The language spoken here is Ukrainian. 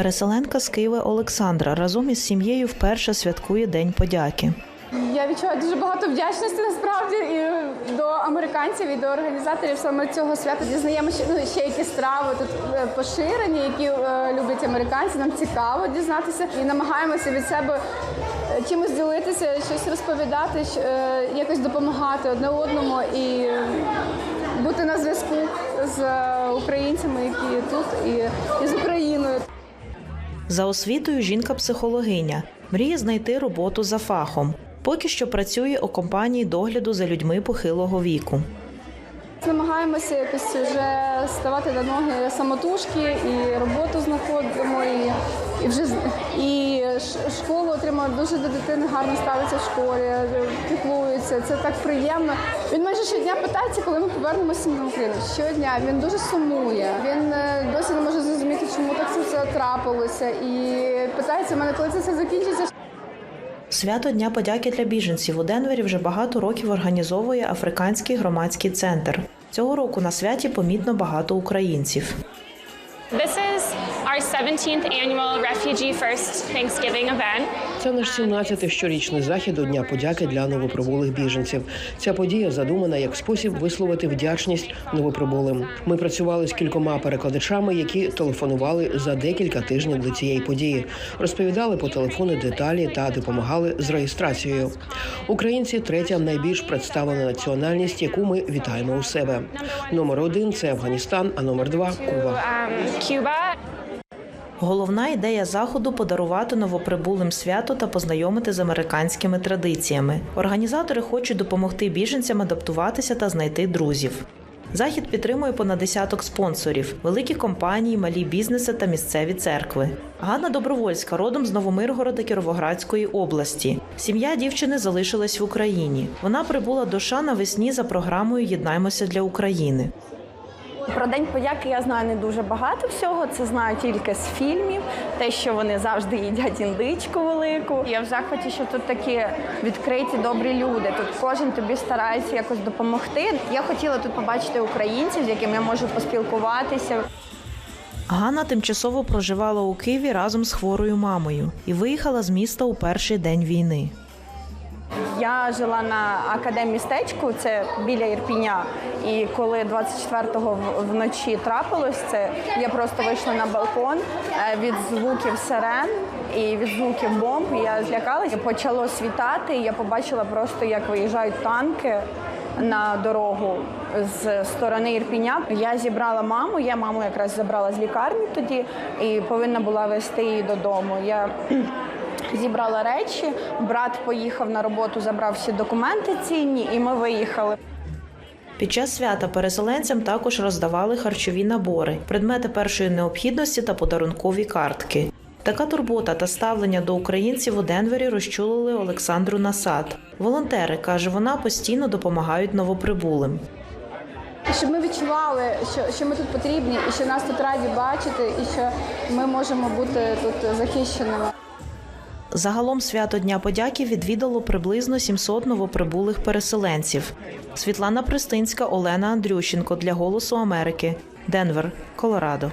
Переселенка з Києва Олександра разом із сім'єю вперше святкує День подяки. Я відчуваю дуже багато вдячності насправді і до американців, і до організаторів саме цього свята. Дізнаємося, що ну, ще які страви тут е, поширені, які е, люблять американці. Нам цікаво дізнатися і намагаємося від себе е, чимось ділитися, щось розповідати, щ- е, якось допомагати одне одному і бути на зв'язку з е, українцями, які тут, і, і з Україною. За освітою жінка психологиня. Мріє знайти роботу за фахом. Поки що працює у компанії догляду за людьми похилого віку. Намагаємося якось вже ставати на ноги самотужки і роботу знаходимо, і, і вже і школу отримуємо дуже до дитини гарно ставиться в школі, піклується. Це так приємно. Він майже щодня питається, коли ми повернемося на Україну. Щодня він дуже сумує. Він е, досі не може зрозуміти, чому так це трапилося, і питається мене, коли це все закінчиться. Свято Дня подяки для біженців у Денвері вже багато років організовує Африканський громадський центр. Цього року на святі помітно багато українців. This is our 17th annual Refugee First Thanksgiving event. Це наш 17-й щорічний захід до Дня подяки для новоприбулих біженців. Ця подія задумана як спосіб висловити вдячність новоприбулим. Ми працювали з кількома перекладачами, які телефонували за декілька тижнів до цієї події, розповідали по телефону деталі та допомагали з реєстрацією. Українці третя найбільш представлена національність, яку ми вітаємо у себе. Номер один це Афганістан, а номер два Куба. Головна ідея заходу подарувати новоприбулим свято та познайомити з американськими традиціями. Організатори хочуть допомогти біженцям адаптуватися та знайти друзів. Захід підтримує понад десяток спонсорів, великі компанії, малі бізнеси та місцеві церкви. Ганна Добровольська родом з Новомиргорода Кіровоградської області. Сім'я дівчини залишилась в Україні. Вона прибула до США навесні за програмою Єднаймося для України. Про день подяки я знаю не дуже багато всього. Це знаю тільки з фільмів, те, що вони завжди їдять індичку велику. Я в захваті, що тут такі відкриті, добрі люди. Тут кожен тобі старається якось допомогти. Я хотіла тут побачити українців, з якими я можу поспілкуватися. Ганна тимчасово проживала у Києві разом з хворою мамою і виїхала з міста у перший день війни. Я жила на академмістечку, це біля Ірпіня. І коли 24-го вночі трапилось це, я просто вийшла на балкон е, від звуків сирен і від звуків бомб. Я злякалася. Почало світати. і Я побачила просто, як виїжджають танки. На дорогу з сторони Ірпіня я зібрала маму. Я маму якраз забрала з лікарні тоді і повинна була везти її додому. Я зібрала речі. Брат поїхав на роботу, забрав всі документи цінні, і ми виїхали. Під час свята переселенцям також роздавали харчові набори, предмети першої необхідності та подарункові картки. Така турбота та ставлення до українців у Денвері розчулили Олександру Насад. Волонтери, каже вона, постійно допомагають новоприбулим. Щоб ми відчували, що, що ми тут потрібні, і що нас тут раді бачити, і що ми можемо бути тут захищеними. Загалом свято Дня подяки відвідало приблизно 700 новоприбулих переселенців. Світлана Пристинська, Олена Андрющенко для Голосу Америки. Денвер, Колорадо.